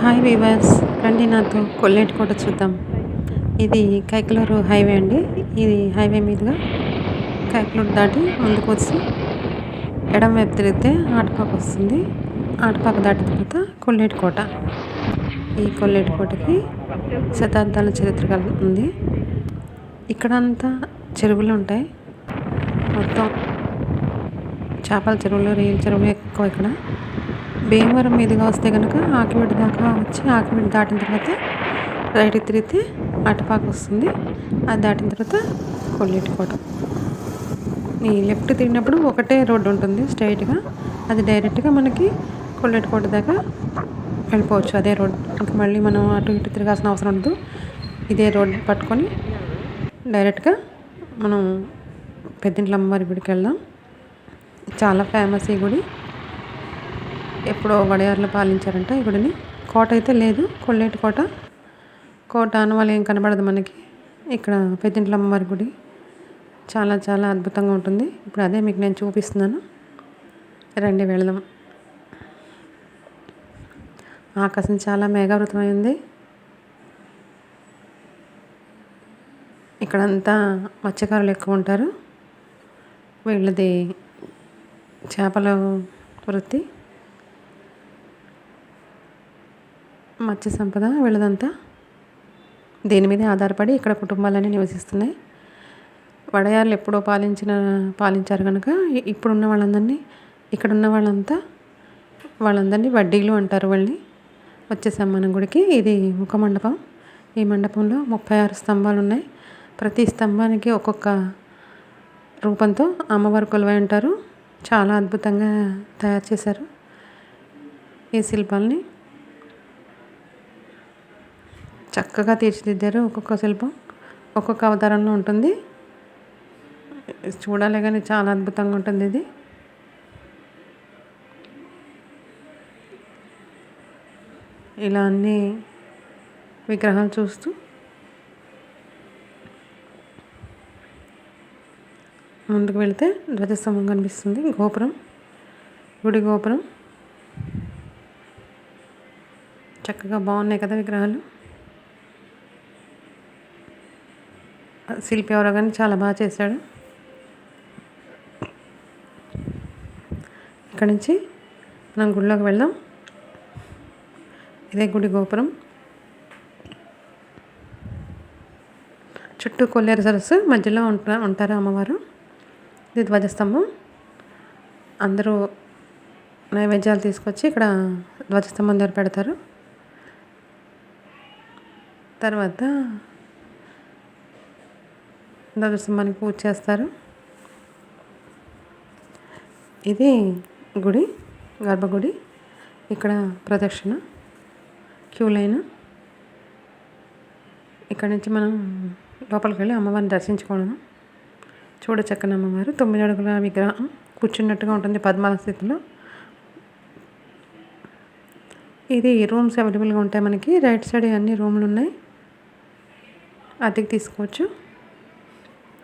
Hi weavers రండి నాతో కొల్లేటి కోట చూద్దాం. ఇది కైకలూరు హైవే అండి. ఇది హైవే మీదుగా కైకలూరు దాటి ముందుకు వచ్చి ఎడం వైపు తిరిగితే ఆటపాక వస్తుంది. ఆటపాక దాటిన తర్వాత కొల్లేటి కోట. ఈ కొల్లేటి కోటకి శతాబ్దాల చరిత్ర కలుగుతుంది. ఇక్కడ అంతా చెరువులు ఉంటాయి. మొత్తం చేపల చెరువులు రొయ్యల చెరువులు ఎక్కువ ఇక్కడ. భీమవరం మీదుగా వస్తే కనుక ఆకివీడు దాకా వచ్చి ఆకివీడు దాటిన తర్వాత రైట్ తిరిగితే అటుపాకు వస్తుంది. అది దాటిన తర్వాత కొల్లేటి కోట ఈ లెఫ్ట్ తిరిగినప్పుడు ఒకటే రోడ్డు ఉంటుంది స్ట్రైట్గా. అది డైరెక్ట్గా మనకి కొల్లేటి కోట దాకా వెళ్ళిపోవచ్చు. అదే రోడ్. ఇంకా మళ్ళీ మనం అటు ఇటు తిరగాల్సిన అవసరం ఉండదు. ఇదే రోడ్ పట్టుకొని డైరెక్ట్గా మనం పెద్దింట్ల అమ్మవారి గుడికి వెళ్దాం. చాలా ఫేమస్ ఈ గుడి. ఎప్పుడో వడయార్లు పాలించారంట ఈ గుడిని. కోట అయితే లేదు కొల్లేటి కోట. కోట అనవాలి ఏం కనబడదు మనకి. ఇక్కడ పెద్దింట్ల అమ్మవారి గుడి చాలా చాలా అద్భుతంగా ఉంటుంది. ఇప్పుడు అదే మీకు నేను చూపిస్తున్నాను. రండి వెళదాం. ఆకాశం చాలా మేఘావృతమైంది ఇక్కడంతా మత్స్యకారులు ఎక్కువ ఉంటారు. వీళ్ళది చేపల వృత్తి మత్స్య సంపద వీళ్ళదంతా దీని మీదే ఆధారపడి ఇక్కడ కుటుంబాలన్నీ నివసిస్తున్నాయి. వడయార్లు ఎప్పుడో పాలించిన పాలించారు కనుక ఇప్పుడున్న వాళ్ళందరినీ ఇక్కడున్న వాళ్ళంతా వాళ్ళందరినీ వడ్డీలు అంటారు వాళ్ళని. వచ్చేసాం మన గుడికి ఇది ముఖ మండపం. ఈ మండపంలో ముప్పై ఆరు స్తంభాలు ఉన్నాయి ప్రతి స్తంభానికి ఒక్కొక్క రూపంతో అమ్మవారు కొలువై ఉంటారు. చాలా అద్భుతంగా తయారు చేశారు ఈ శిల్పాలని. చక్కగా తీర్చిదిద్దారు ఒక్కొక్క శిల్పం. ఒక్కొక్క అవతారంలో ఉంటుంది. చూడాలి కానీ చాలా అద్భుతంగా ఉంటుంది ఇది. ఇలా అన్ని విగ్రహాలు చూస్తూ ముందుకు వెళితే ధ్వజస్తంభం కనిపిస్తుంది. గోపురం గుడి గోపురం. చక్కగా బాగున్నాయి కదా విగ్రహాలు. శిల్పి ఎవరో కానీ చాలా బాగా చేశాడు. ఇక్కడ నుంచి మనం గుడిలోకి వెళ్దాం. ఇదే గుడి గోపురం. చుట్టూ కొల్లేరు సరస్సు మధ్యలో ఉంటా ఉంటారు అమ్మవారు. ఇది ధ్వజస్తంభం అందరూ నైవేద్యాలు తీసుకొచ్చి ఇక్కడ ధ్వజస్తంభం దగ్గర పెడతారు. తర్వాత ధ్వజస్తంభానికి పూజ చేస్తారు. ఇది గుడి గర్భగుడి. ఇక్కడ ప్రదక్షిణ క్యూ లైన్. ఇక్కడ నుంచి మనం లోపలికి వెళ్ళి అమ్మవారిని దర్శించుకోవడము. చూడ తొమ్మిది అడుగుల విగ్రహం కూర్చున్నట్టుగా ఉంటుంది పద్మాల స్థితిలో. ఇది రూమ్స్ అవైలబుల్గా ఉంటాయి మనకి. రైట్ సైడ్ అన్ని రూమ్లు ఉన్నాయి. అద్దెకి తీసుకోవచ్చు.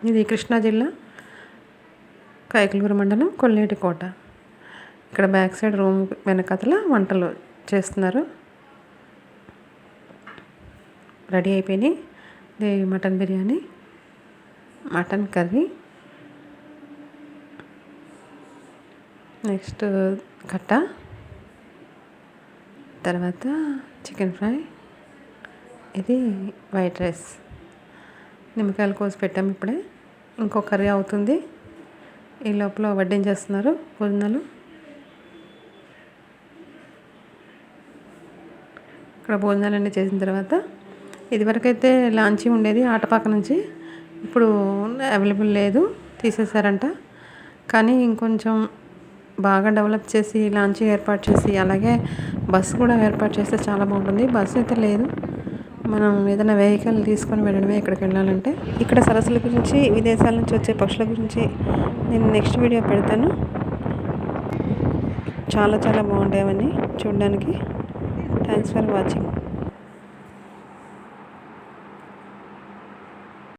ఇది కృష్ణా జిల్లా కైకలూరు మండలం కొల్లేటి కోట. ఇక్కడ బ్యాక్ సైడ్ రూమ్ వెనకతల వంటలు చేస్తున్నారు. రెడీ అయిపోయినాయి. ఇది mutton biryani mutton curry. Next కట్ట. తర్వాత చికెన్ ఫ్రై. ఇది వైట్ రైస్. నిమ్మకాయలు కోసి పెట్టాము ఇప్పుడే. ఇంకో కర్రీ అవుతుంది. ఈ లోపల వడ్డించేస్తున్నారు భోజనాలు ఇక్కడ భోజనాలన్నీ చేసిన తర్వాత ఇదివరకైతే లాంచీ ఉండేది ఆటపాక నుంచి. ఇప్పుడు అవైలబుల్ లేదు. తీసేశారంట. కానీ ఇంకొంచెం బాగా డెవలప్ చేసి లాంచ్ ఏర్పాటు చేసి అలాగే బస్సు కూడా ఏర్పాటు చేస్తే చాలా బాగుంటుంది. బస్సు అయితే లేదు. మనం ఏదైనా వెహికల్ తీసుకొని వెళ్ళడమే ఇక్కడికి వెళ్ళాలంటే. ఇక్కడ సరస్సుల గురించి విదేశాల నుంచి వచ్చే పక్షుల గురించి నేను నెక్స్ట్ వీడియో పెడతాను. చాలా చాలా బాగుంటాయి అవన్నీ చూడడానికి. Thanks for watching